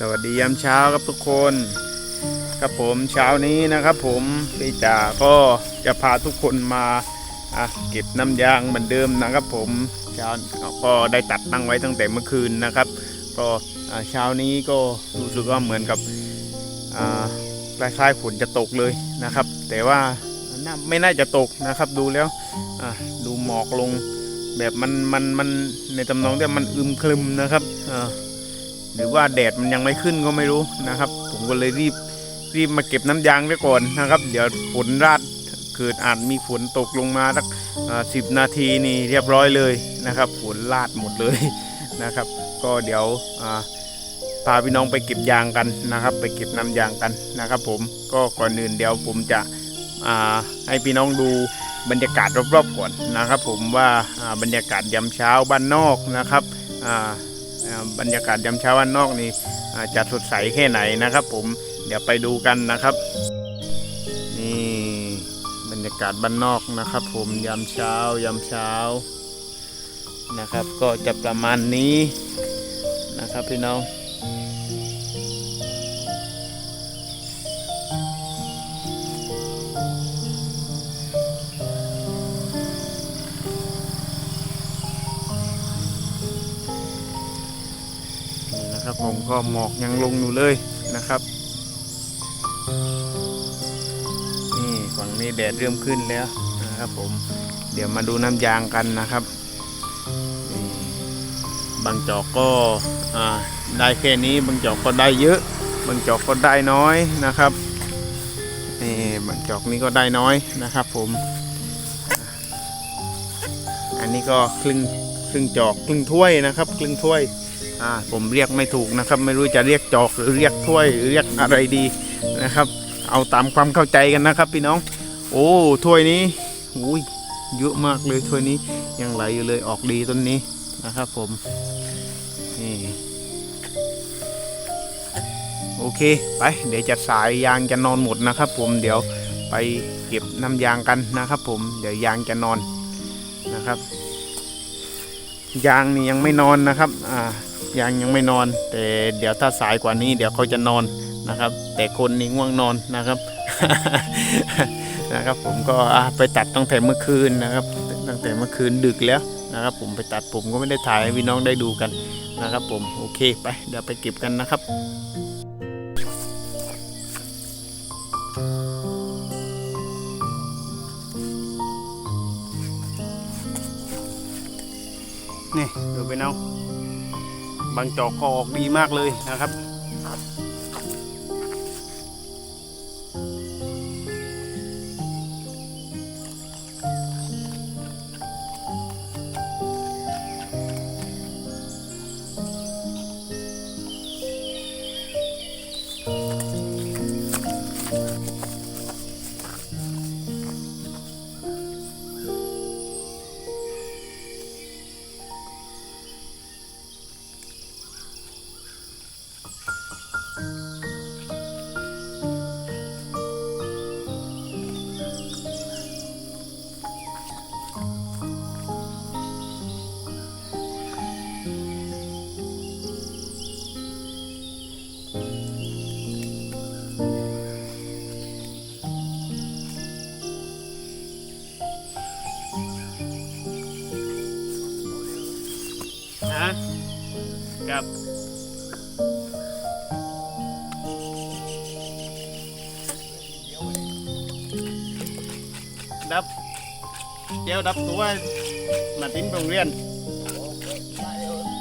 สวัสดียามเช้าครับทุกคนครับผมเช้านี้นะครับผมพี่จ่าก็จะพาทุกคนมาเก็บน้ำยางเหมือนเดิมนะครับผมเช้าก็ได้ตัดตั้งไว้ตั้งแต่เมื่อคืนนะครับ ก็อ่าเช้านี้ก็รู้สึกว่าเหมือนกับอ่าคล้ายๆฝนจะตกเลยนะครับ แต่ว่าไม่น่าจะตกนะครับดูแล้วดูหมอกลงแบบมันมันมันในตำนองที่มันอึมครึมนะครับอ หรือว่าแดดมันยังไม่ขึ้นก็ไม่รู้นะครับ ผมก็เลยรีบรีบมาเก็บน้ำยางไว้ก่อนนะครับ เดี๋ยวฝนราดเกิดอาจมีฝนตกลงมาสักสิบนาทีนี่เรียบร้อยเลยนะครับฝนราดหมดเลยนะครับ ก็เดี๋ยวพาพี่น้องไปเก็บยางกันนะครับ ไปเก็บน้ำยางกันนะครับ ผมก็ก่อนอื่นเดี๋ยวผมจะให้พี่น้องดูบรรยากาศรอบๆก่อนนะครับ ผมว่าบรรยากาศยามเช้าบ้านนอกนะครับ บรรยากาศยามเช้าวันนอกนี่จะสดใสแค่ไหนนะครับ ผมเดี๋ยวไปดูกันนะครับ นี่บรรยากาศบ้านนอกนะครับ ผมยามเช้ายามเช้านะครับ ก็จะประมาณนี้นะครับพี่น้อง ครับผมก็หมอกยังลงอยู่เลยนะครับ นี่ฝั่งนี้แดดเริ่มขึ้นแล้วนะครับผม เดี๋ยวมาดูน้ำยางกันนะครับบางจอกก็ได้แค่นี้บางจอกก็ได้เยอะบางจอกก็ได้น้อยนะครับนี่บางจอกนี้ก็ได้น้อยนะครับผม อันนี้ก็ครึ่งครึ่งจอกครึ่งถ้วยนะครับ ครึ่งถ้วย อ่าผมเรียกไม่ถูกนะครับ ไม่รู้จะเรียกจอกหรือเรียกถ้วยหรือเรียกอะไรดีนะครับ เอาตามความเข้าใจกันนะครับ พี่น้อง โอ้ถ้วยนี้อุ้ยเยอะมากเลยถ้วยนี้ยังไหลอยู่เลยออกดีต้นนี้นะครับผมนี่โอเคไป เดี๋ยวจะสายยางจะนอนหมดนะครับ ผมเดี๋ยวไปเก็บน้ำยางกันนะครับ ผมเดี๋ยวยางจะนอนนะครับ ยางนี่ยังไม่นอนนะครับอ่า ยางยังไม่นอน แต่เดี๋ยวถ้าสายกว่านี้ เดี๋ยวเขาจะนอนนะครับ แต่คนนี่ง่วงนอนนะครับนะครับ ผมก็ไปตัดตั้งแต่เมื่อคืนนะครับ ตั้งแต่เมื่อคืนดึกแล้วนะครับ ผมไปตัดผมก็ไม่ได้ถ่ายให้พี่น้องได้ดูกันนะครับ ผมโอเคไปเดี๋ยวไปเก็บกันนะครับนี่ดูไปเอา บางจอกก็ออกดีมากเลยนะครับนะครับ ยวดับตัวมาทิ้งโรงเรียน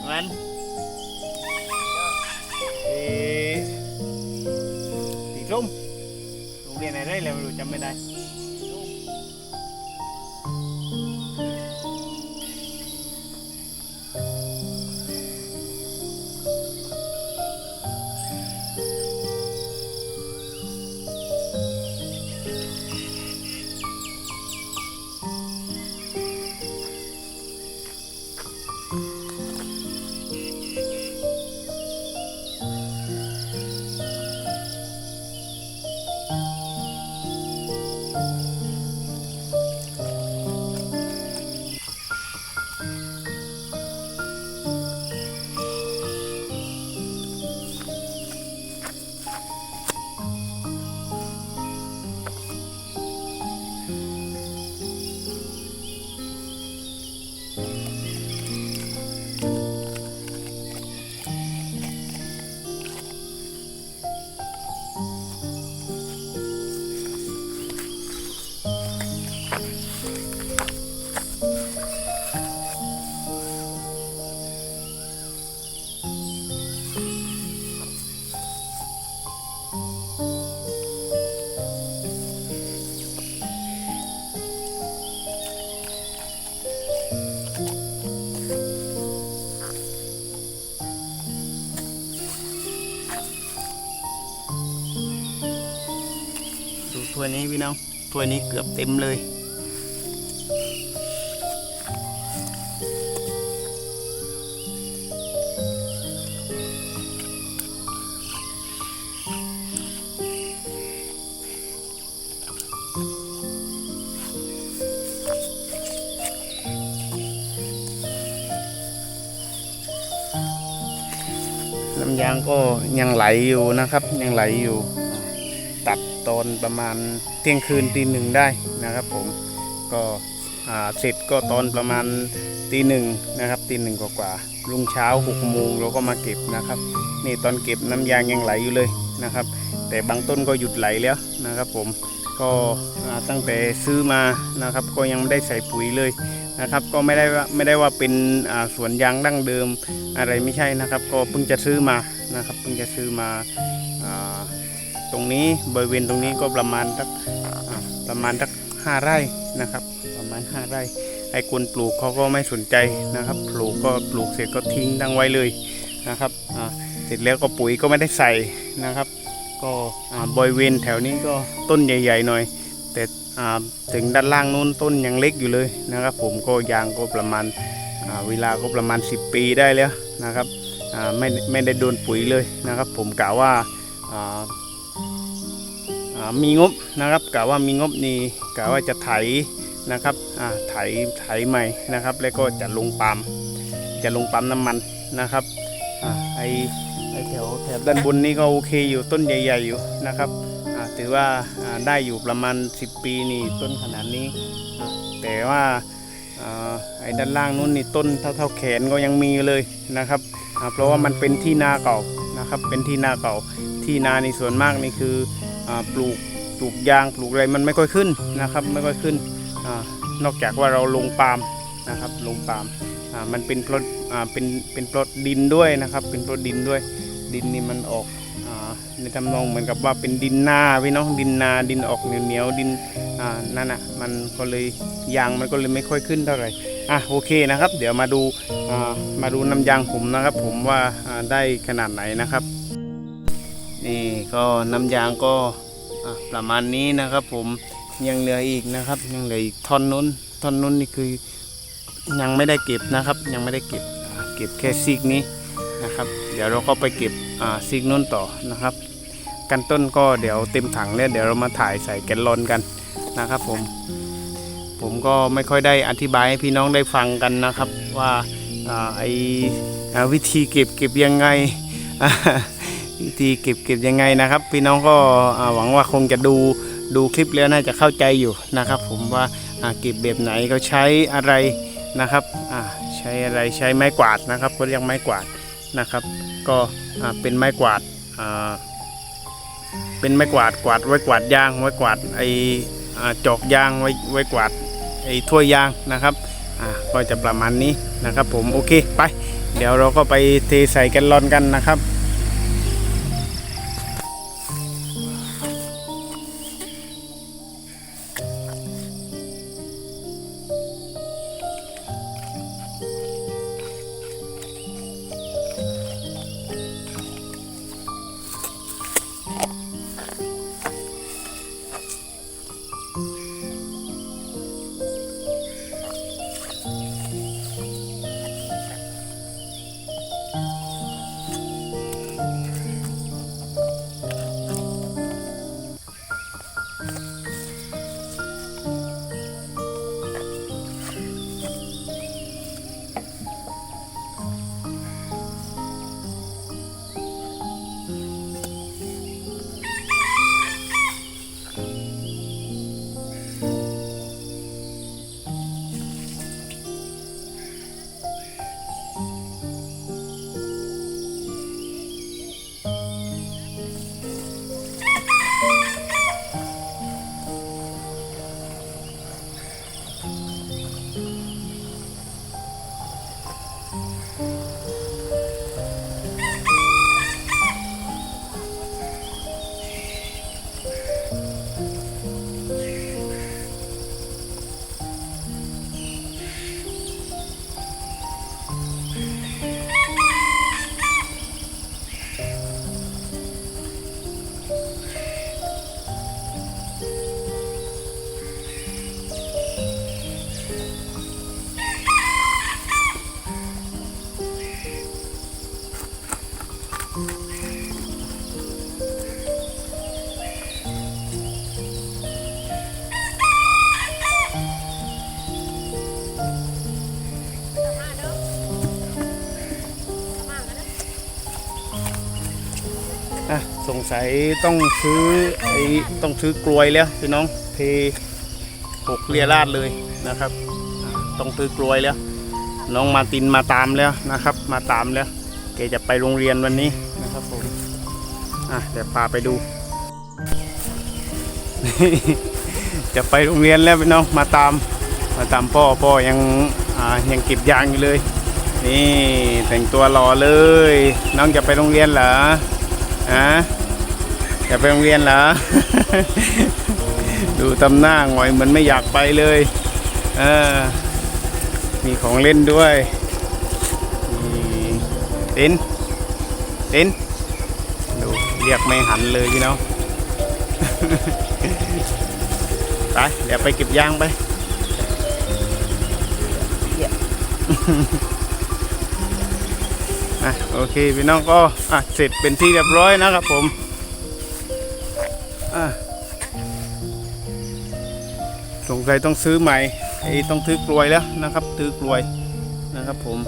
มันเอสีส้มโรงเรียนอะไรแล้วไม่รู้จำไม่ได้ นี้พี่น้องถ้วยนี้เกือบเต็มเลย น้ำยางก็ยังไหลอยู่นะครับ ยังไหลอยู่ ตอนประมาณเที่ยงคืนตีหนึ่งได้นะครับผมก็เสร็จก็ตอนประมาณตีหนึ่งนะครับตีหนึ่งกว่าๆรุ่งเช้าหกโมงเราก็มาเก็บนะครับนี่ตอนเก็บน้ำยางยังไหลอยู่เลยนะครับ แต่บางต้นก็หยุดไหลแล้วนะครับ ผมก็ตั้งแต่ซื้อมานะครับ ก็ยังไม่ได้ใส่ปุ๋ยเลยนะครับ ก็ไม่ได้ว่าไม่ได้ว่าเป็นสวนยางดั้งเดิมอะไรไม่ใช่นะครับ ก็เพิ่งจะซื้อมานะครับ เพิ่งจะซื้อมา รงนี้บริเวณตรงนี้ก็ประมาณสักประมาณสักห้าไร่นะครับ ประมาณห้าไร่ ไอ้คนปลูกเขาก็ไม่สนใจนะครับ ปลูกก็ปลูกเสร็จก็ทิ้งตั้งไว้เลยนะครับเสร็จแล้วก็ปุ๋ยก็ไม่ได้ใส่นะครับ ก็บริเวณแถวนี้ก็ต้นใหญ่ ๆ หน่อย แต่ถึงด้านล่างนู้นต้นยังเล็กอยู่เลยนะครับ ผมก็ยางก็ประมาณาเวลาก็ประมาณ 10 ปีได้แล้วนะครับไม่ไม่ได้โดนปุ๋ยเลยนะครับ ผมกล่าวว่าา มีงบนะครับกะว่ามีงบนี่กะว่าจะไถนะครับอ่าไถไถใหม่นะครับ แล้วก็จะลงปั๊มจะลงปั๊มน้ำมันนะครับอ่าไอไอแถวแถบด้านบนนี่ก็โอเคอยู่ต้นใหญ่ ๆอยู่นะครับอ่าถือว่าได้อยู่ประมาณ 10 ปีนี่ต้นขนาดนี้ แต่ว่าอ่าไอ้ด้านล่างนู้นนี่ต้นเท่าเท่าแขนก็ยังมีเลยนะครับอ่าเพราะว่ามันเป็นที่นาเก่านะครับเป็นที่นาเก่าที่นาในส่วนมากนี่คือ ปลูกปลูกยางปลูกอะไรมันไม่ค่อยขึ้นนะครับไม่ค่อยขึ้นอนอกจากว่าเราลงปาล์มนะครับลงปาล์มมันเป็นเพราะอ่าเป็นเป็นเพราะดินด้วยนะครับ เป็นเพราะดินด้วยดินนี่มันออกอในทำนองเหมือนกับว่าเป็นดินนาพี่น้องดินนาดินออกเหนียวเหนียวๆดินนั่นอะมันก็เลยยางมันก็เลยไม่ค่อยขึ้นเท่าไหร่อะโอเคนะครับ เดี๋ยวมาดูมาดูน้ำยางผมนะครับ ผมว่าได้ขนาดไหนนะครับ นี่ก็น้ำยางก็ประมาณนี้นะครับ ผมยังเหลืออีกนะครับ ยังเหลืออีกท่อนนู้นท่อนนู้นนี่คือยังไม่ได้เก็บนะครับ ยังไม่ได้เก็บเก็บแค่ซีกนี้นะครับ เดี๋ยวเราก็ไปเก็บซีกนู้นต่อนะครับ กันต้นก็เดี๋ยวเต็มถังแล้วเดี๋ยวเรามาถ่ายใส่แกลลอนกันนะครับ ผม ผมก็ไม่ค่อยได้อธิบายให้พี่น้องได้ฟังกันนะครับ ว่าอไออวิธีเก็บเก็บยังไง วิธีเก็บเก็บยังไงนะครับ พี่น้องก็หวังว่าคงจะดูดูคลิปแล้วน่าจะเข้าใจอยู่นะครับ ผมว่าเก็บแบบไหนเขาใช้อะไรนะครับใช้อะไรใช้ไม้กวาดนะครับเขาเรียกไม้กวาดนะครับ ก็เป็นไม้กวาดเป็นไม้กวาดกวาดไว้กวาดยางไว้กวาดไอจอกยางไว้ไว้กวาดไอถ้วยยางนะครับก็จะประมาณนี้นะครับ ผมโอเคไป เดี๋ยวเราก็ไปเทใส่แกลลอนกันนะครับ อะสงสัยต้องซื้อไอ้ต้องซื้อกลวยแล้วพี่น้องเทหกเรียราดเลยนะครับ ต้องซื้อกลวยแล้ว น้องมาตินมาตามแล้วนะครับ มาตามแล้วแกจะไปโรงเรียนวันนี้นะครับผมอะเดี๋ยวพาไปดู จะไปโรงเรียนแล้วพี่น้องมาตาม มาตามพ่อพ่อยังอ่ายังเก็บยางอยู่เลย นี่แต่งตัวหล่อเลย น้องจะไปโรงเรียนเหรอ ฮะจะไปโรงเรียนเหรอ ดูตำหน้าหงอยเหมือนไม่อยากไปเลยเออมีของเล่นด้วยนี่ตินตินดูเรียกไม่หันเลยพี่น้องไปเดี๋ยวไปเก็บยางไปะโอเคพี่น้องก็อะเสร็จเป็นที่เรียบร้อยนะครับผมอะสงสัยต้องซื้อใหม่ไอ้ต้องซื้อกลวยแล้วนะครับซื้อกลวยนะครับผม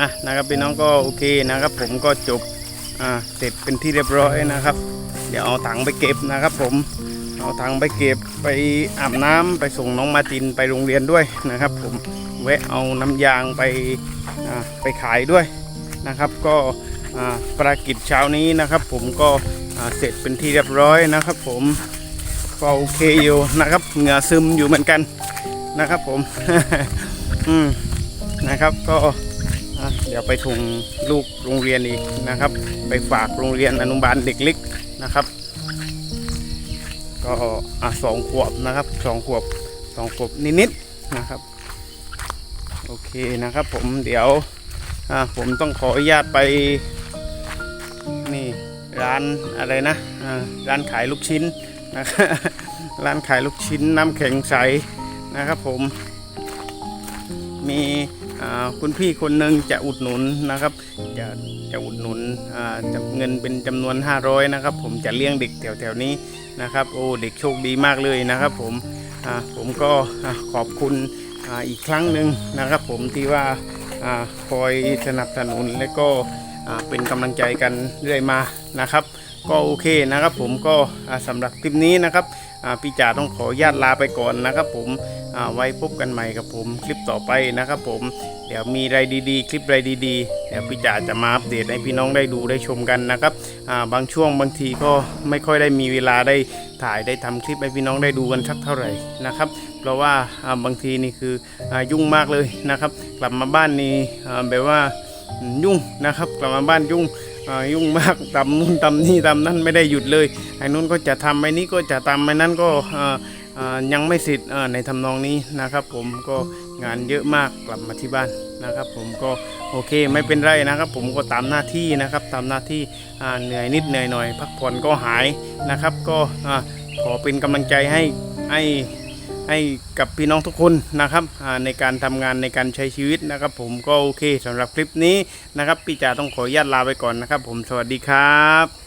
อะนะครับพี่น้องก็โอเคนะครับ ผมก็จบอ่าเสร็จเป็นที่เรียบร้อยนะครับ เดี๋ยวเอาถังไปเก็บนะครับผม เอาถังไปเก็บไปอาบน้ำไปส่งน้องมาตินไปโรงเรียนด้วยนะครับ ผมแวะเอาน้ำยางไปไปขายด้วยนะครับ ก็ภารกิจเช้านี้นะครับ ผมก็เสร็จเป็นที่เรียบร้อยนะครับ ผมก็โอเคอยู่นะครับเหงื่อซึมอยู่เหมือนกันนะครับ ผมอืมนะครับก็เดี๋ยวไปถุงลูกโรงเรียนอีกนะครับ ไปฝากโรงเรียนอนุบาลเด็กเล็กนะครับ ก็อะสองขวบนะครับสองขวบสองขวบนิดๆนะครับ โอเคนะครับ ผมเดี๋ยวอะผมต้องขออนุญาตไปนี่ร้านอะไรนะอ่าร้านขายลูกชิ้นนะครับร้านขายลูกชิ้นน้ำแข็งใสนะครับผมมี คุณพี่คนหนึ่งจะอุดหนุนนะครับ จะจะอุดหนุนเงินเป็นจำนวน 500 นะครับ ผมจะเลี้ยงเด็กแถวๆนี้นะครับ โอ้เด็กโชคดีมากเลยนะครับ ผมผมก็ขอบคุณอ,อีกครั้งหนึ่งนะครับ ผมที่ว่าคอยสนับสนุนและก็เป็นกำลังใจกันเรื่อยมานะครับ ก็โอเคนะครับ ผมก็อ่าสำหรับคลิปนี้นะครับ พี่จ่าต้องขอญาตลาไปก่อนนะครับผมไว้พบกันใหม่กับผมคลิปต่อไปนะครับผม เดี๋ยวมีอะไรดีๆ คลิปอะไรดีๆ เดี๋ยวพี่จ๋าจะมาอัปเดตให้พี่น้องได้ดูได้ชมกันนะครับบางช่วงบางทีก็ไม่ค่อยได้มีเวลาได้ถ่ายได้ทำคลิปให้พี่น้องได้ดูกันสักเท่าไหร่นะครับ เพราะว่าบางทีนี่คืออยุ่งมากเลยนะครับ กลับมาบ้านนี่แบบว่ายุ่งนะครับ กลับมาบ้านยุ่ง ยุ่งมากตำนู่นตำนี่ตำนั่นไม่ได้หยุดเลยไอ้นู้นก็จะทำไอ้นี้ก็จะทำไอ้นั้นก็ยังไม่เสร็จในทำนองนี้นะครับ ผมก็งานเยอะมากกลับมาที่บ้านนะครับ ผมก็โอเคไม่เป็นไรนะครับ ผมก็ตามหน้าที่นะครับ ตามหน้าที่เหนื่อยนิดเหนื่อยหน่อย พักผ่อนก็หายนะครับ ก็ขอเป็นกำลังใจให้ให้ ให้กับพี่น้องทุกคนนะครับในการทำงานในการใช้ชีวิตนะครับ ผมก็โอเคสำหรับคลิปนี้นะครับพี่จ๋าต้องขออนุญาตลาไปก่อนนะครับ ผมสวัสดีครับ